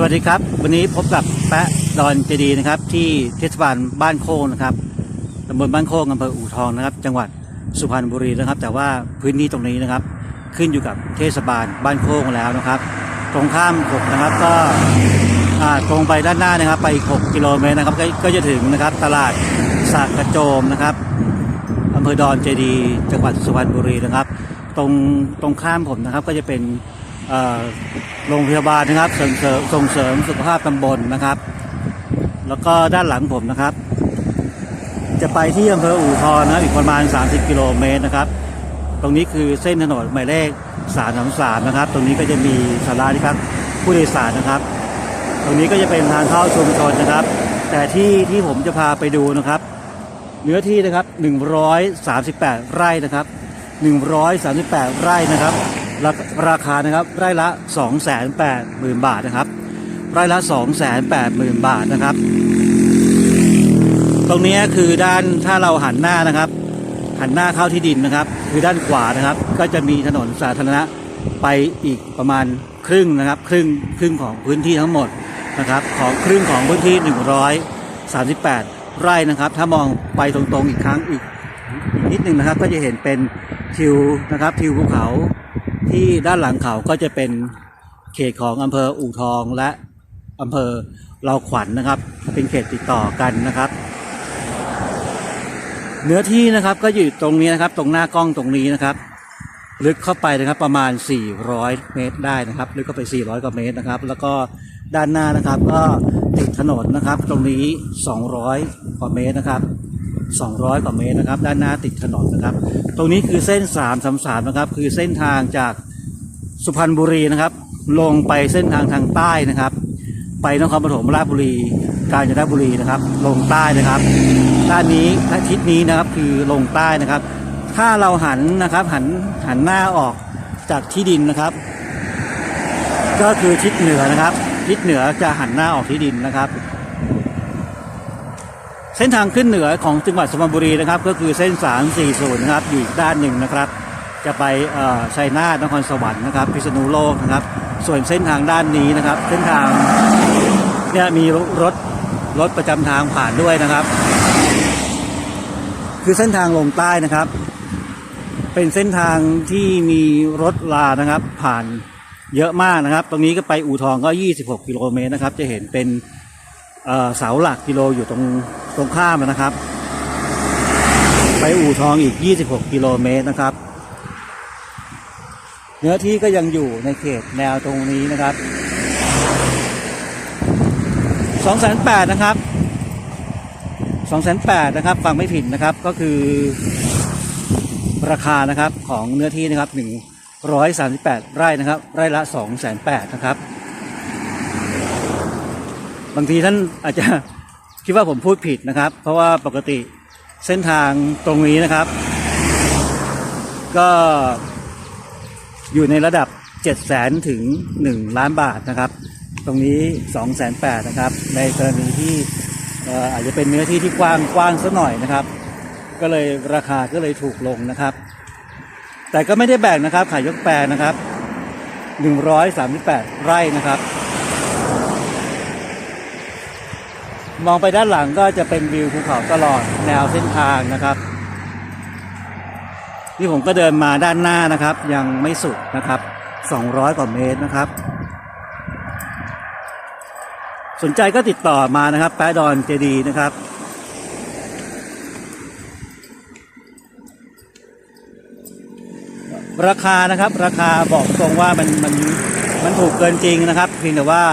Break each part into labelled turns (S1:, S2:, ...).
S1: สวัสดีครับ วันนี้พบกับแปะดอนเจดีย์นะครับ ที่เทศบาลบ้านโคกนะครับตำบลบ้านโคกอำเภออู่ทองนะครับ จังหวัดสุพรรณบุรีนะครับ แต่ว่าพื้นที่ตรงนี้นะครับ ขึ้นอยู่กับเทศบาลบ้านโคกแล้วนะครับ ตรงข้ามกนะครับก็ตรงไปด้านหน้านะครับ ไปอีก6กิโลเมตรนะครับก็ก็จะถึงนะครับตลาดสากกระโจมนะครับอำเภอดอนเจดีย์จังหวัดสุพรรณบุรีนะครับ ตรงตรงข้ามผมนะครับก็จะเป็น โรงพยาบาลนะครับส่งเสริมส่งเสริมสุขภาพตำบลนะครับ แล้วก็ด้านหลังผมนะครับ จะไปที่อำเภออู่ทองนะอีกประมาณ 30 กิโลเมตรนะครับ ตรงนี้คือเส้นถนนหมายเลข333นะครับ ตรงนี้ก็จะมีศาลาที่พักผู้โดยสารนะครับ ตรงนี้ก็จะเป็นทางเข้าชุมชนนะครับ แต่ที่ที่ผมจะพาไปดูนะครับเนื้อที่นะครับ 138 ไร่นะครับ 138 ไร่นะครับ ราราคานะครับไร่ละ 280,000 บาทนะครับ ไร่ละ 280,000 บาทนะครับ ตรงนี้คือด้านถ้าเราหันหน้านะครับ หันหน้าเข้าที่ดินนะครับ คือด้านขวานะครับ ก็จะมีถนนสาธารณะไปอีกประมาณครึ่งนะครับครึ่งครึ่งของพื้นที่ทั้งหมดนะครับ ของครึ่งของพื้นที่ 138 ไร่นะครับ ถ้ามองไปตรงๆอีกครั้งอีกนิดหนึ่งนะครับก็จะเห็นเป็นทิวนะครับทิวภูเขา ที่ด้านหลังเขาก็จะเป็นเขตของอำเภออู่ทองและอำเภอเราขวัญนะครับ เป็นเขตติดต่อกันนะครับ เนื้อที่นะครับก็อยู่ตรงนี้นะครับ ตรงหน้ากล้องตรงนี้นะครับ ลึกเข้าไปนะครับประมาณ 400 เมตรได้นะครับ ลึกเข้าไป 400 กว่าเมตรนะครับ แล้วก็ด้านหน้านะครับก็ติดถนนนะครับ ตรงนี้ 200 กว่าเมตรนะครับ 200 กว่าเมตรนะครับ ด้านหน้าติดถนนนะครับ ตรงนี้คือเส้น 333 นะครับ คือเส้นทางจากสุพรรณบุรีนะครับ ลงไปเส้นทางทางใต้นะครับ ไปนครปฐมราชบุรี กาญจนบุรีนะครับ ลงใต้นะครับ ด้านนี้ทิศนี้นะครับคือลงใต้นะครับ ถ้าเราหันนะครับหันหันหน้าออกจากที่ดินนะครับ ก็คือทิศเหนือนะครับ ทิศเหนือจะหันหน้าออกที่ดินนะครับ เส้นทางขึ้นเหนือของจังหวัดสุพรรณบุรีนะครับ ก็คือเส้น 340 นะครับอยู่อีกด้านหนึ่งนะครับ จะไปชัยนาทนครสวรรค์นะครับ พิษณุโลกนะครับ ส่วนเส้นทางด้านนี้นะครับ เส้นทางเนี่ยมีรถรถประจำทางผ่านด้วยนะครับ คือเส้นทางลงใต้นะครับ เป็นเส้นทางที่มีรถลานะครับ ผ่านเยอะมากนะครับ ตรงนี้ก็ไปอู่ทองก็ 26 กิโลเมตรนะครับ จะเห็นเป็น เสาหลักกิโลอยู่ตรงตรงข้ามนะครับ ไปอู่ทองอีก 26 กิโลเมตรนะครับ เนื้อที่ก็ยังอยู่ในเขตแนวตรงนี้นะครับ208,000นะครับ2 8 0 0นะครับ ฟังไม่ผิดนะครับ ก็คือราคานะครับของเนื้อที่นะครับ138 ไร่นะครับ ไร่ละ2 8 0 0 0นะครับ บางทีท่านอาจจะคิดว่าผมพูดผิดนะครับ เพราะว่าปกติเส้นทางตรงนี้นะครับ ก็อยู่ในระดับ 7 0 0 0 0 0ถึง 1 ล้านบาทนะครับ ตรงนี้ 2 8 0 0 0นะครับ ในกรณีที่ออาจจะเป็นเนื้อที่ที่กว้างกว้างสักหน่อยนะครับ ก็เลยราคาก็เลยถูกลงนะครับ แต่ก็ไม่ได้แบ่งนะครับ ขายยกแปลนะครับ 138 ไร่นะครับ มองไปด้านหลังก็จะเป็นวิวภูเขาตลอดแนวเส้นทางนะครับนี่ผมก็เดินมาด้านหน้านะครับ ยังไม่สุดนะครับ 200 กว่าเมตรนะครับ สนใจก็ติดต่อมานะครับ แปดอนเจดีนะครับ ราคานะครับราคาบอกตรงว่ามันมันมันถูกเกินจริงนะครับ เพียงแต่ว่า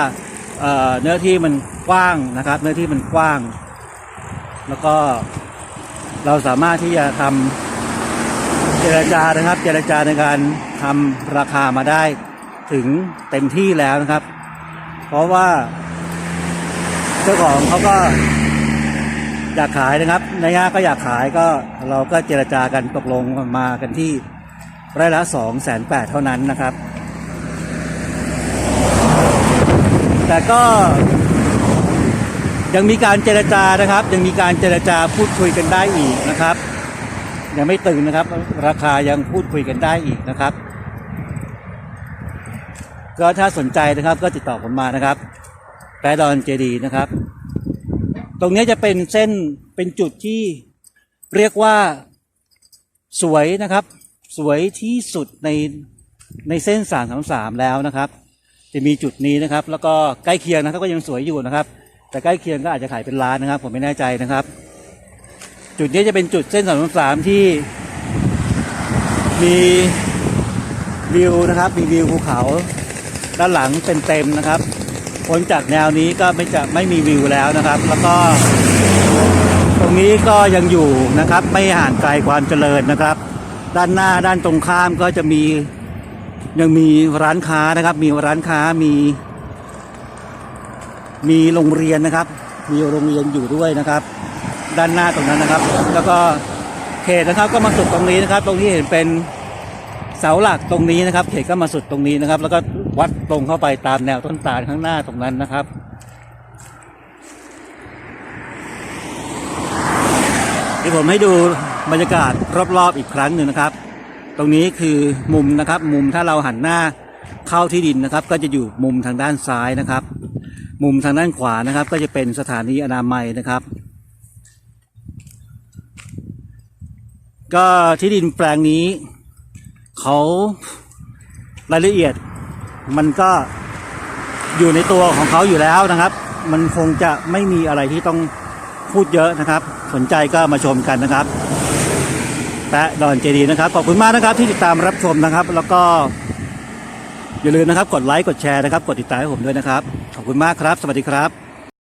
S1: เนื้อที่มันกว้างนะครับ เนื้อที่มันกว้าง แล้วก็เราสามารถที่จะทำเจรจานะครับ เจรจาในการทำราคามาได้ถึงเต็มที่แล้วนะครับ เพราะว่าเจ้าของเขาก็อยากขายนะครับนายย่าก็อยากขายก็เราก็เจรจากันตกลงมากันที่ไร่ละสองแสนแปดเท่านั้นนะครับ แต่ก็ยังมีการเจรจานะครับ ยังมีการเจรจาพูดคุยกันได้อีกนะครับ ยังไม่ตึงนะครับ ราคายังพูดคุยกันได้อีกนะครับ ก็ถ้าสนใจนะครับก็ติดต่อผมมานะครับแปดอนเจดีย์นะครับ ตรงนี้จะเป็นเส้นเป็นจุดที่เรียกว่าสวยนะครับ สวยที่สุดในในเส้นสามสามสามแล้วนะครับ จะมีจุดนี้นะครับ แล้วก็ใกล้เคียงนะครับก็ยังสวยอยู่นะครับ แต่ใกล้เคียงก็อาจจะขายเป็นล้านนะครับ ผมไม่แน่ใจนะครับ จุดนี้จะเป็นจุดเส้นสามสามที่ มีวิวนะครับ มีวิวภูเขาด้านหลังเป็นเต็มนะครับพ้นจากแนวนี้ก็ไม่จะไม่มีวิวแล้วนะครับ แล้วก็ ตรงนี้ก็ยังอยู่นะครับ ไม่ห่างไกลความเจริญนะครับ ด้านหน้าด้านตรงข้ามก็จะมี ยังมีร้านค้านะครับ มีร้านค้ามี มีโรงเรียนนะครับ มีโรงเรียนอยู่ด้วยนะครับ ด้านหน้าตรงนั้นนะครับ แล้วก็เขตนะครับก็มาสุดตรงนี้นะครับ ตรงที่เห็นเป็นเสาหลักตรงนี้นะครับ เขตก็มาสุดตรงนี้นะครับ แล้วก็วัดตรงเข้าไปตามแนวต้นตาลข้างหน้าตรงนั้นนะครับเดี๋ยวผมให้ดูบรรยากาศรอบๆอีกครั้งหนึ่งนะครับ ตรงนี้คือมุมนะครับ มุมถ้าเราหันหน้าเข้าที่ดินนะครับ ก็จะอยู่มุมทางด้านซ้ายนะครับ มุมทางด้านขวานะครับ ก็จะเป็นสถานีอนามัยนะครับ ก็ที่ดินแปลงนี้เขารายละเอียดมันก็อยู่ในตัวของเขาอยู่แล้วนะครับ มันคงจะไม่มีอะไรที่ต้องพูดเยอะนะครับ สนใจก็มาชมกันนะครับ แปะดอนเจดีย์นะครับ ขอบคุณมากนะครับที่ติดตามรับชมนะครับ แล้วก็อย่าลืมนะครับ กดไลค์ กดแชร์นะครับ กดติดตามให้ผมด้วยนะครับ ขอบคุณมากครับ สวัสดีครับ